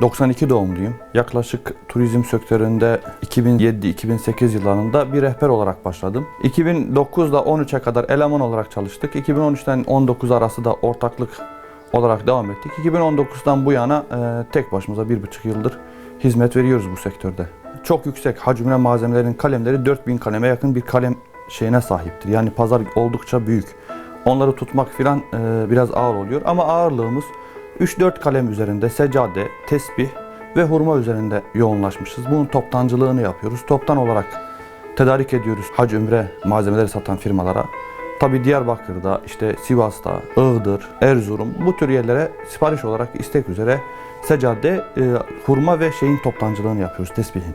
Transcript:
92 doğumluyum. Yaklaşık turizm sektöründe 2007-2008 yıllarında bir rehber olarak başladım. 2009'da 13'e kadar eleman olarak çalıştık. 2013'ten 19 arası da ortaklık olarak devam ettik. 2019'dan bu yana e, tek başımıza bir buçuk yıldır hizmet veriyoruz bu sektörde. Çok yüksek hacimle malzemelerin kalemleri 4000 kaleme yakın bir kalem şeyine sahiptir. Yani pazar oldukça büyük. Onları tutmak filan e, biraz ağır oluyor ama ağırlığımız 3-4 kalem üzerinde seccade, tesbih ve hurma üzerinde yoğunlaşmışız. Bunun toptancılığını yapıyoruz. Toptan olarak tedarik ediyoruz hac ümre malzemeleri satan firmalara. Tabi Diyarbakır'da, işte Sivas'ta, Iğdır, Erzurum bu tür yerlere sipariş olarak istek üzere seccade, e, hurma ve şeyin toptancılığını yapıyoruz tesbihin.